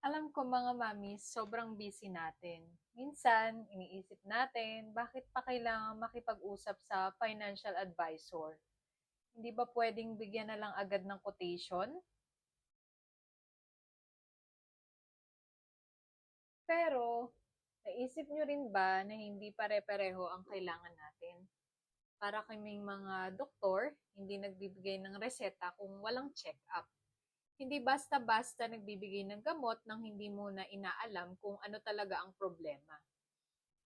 Alam ko mga mami, sobrang busy natin. Minsan, iniisip natin, bakit pa kailangan makipag-usap sa financial advisor? Hindi ba pwedeng bigyan na lang agad ng quotation? Pero, naisip nyo rin ba na hindi pare-pareho ang kailangan natin? Para kaming mga doktor, hindi nagbibigay ng reseta kung walang check-up. Hindi basta-basta nagbibigay ng gamot nang hindi muna inaalam kung ano talaga ang problema.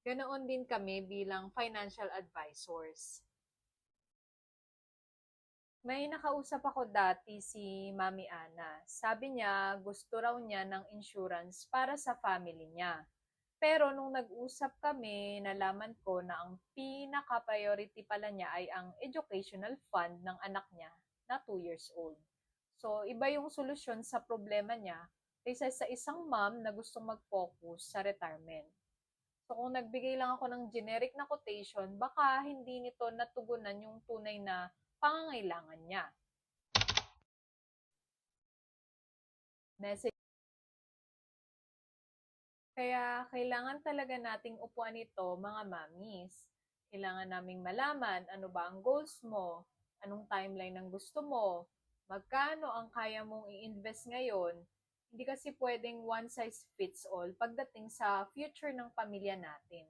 Ganoon din kami bilang financial advisors. May nakausap ako dati si Mami Ana. Sabi niya gusto raw niya ng insurance para sa family niya. Pero nung nag-usap kami, nalaman ko na ang pinaka-priority pala niya ay ang educational fund ng anak niya na 2 years old. So, iba yung solusyon sa problema niya kaysa sa isang mom na gusto mag-focus sa retirement. So, kung nagbigay lang ako ng generic na quotation, baka hindi nito natugunan yung tunay na pangangailangan niya. Message kaya kailangan talaga nating upuan ito, mga mamis. Kailangan naming malaman ano ba ang goals mo, anong timeline ng gusto mo, magkano ang kaya mong i-invest ngayon. Hindi kasi pwedeng one size fits all pagdating sa future ng pamilya natin.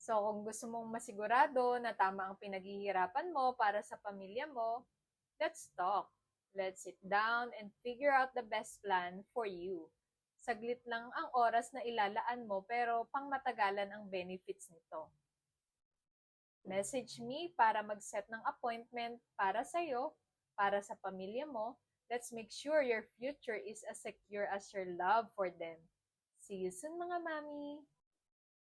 So, kung gusto mong masigurado na tama ang pinaghihirapan mo para sa pamilya mo, let's talk. Let's sit down and figure out the best plan for you. Saglit lang ang oras na ilalaan mo pero pangmatagalan ang benefits nito. Message me para mag-set ng appointment para sa'yo, para sa pamilya mo. Let's make sure your future is as secure as your love for them. See you soon mga mami!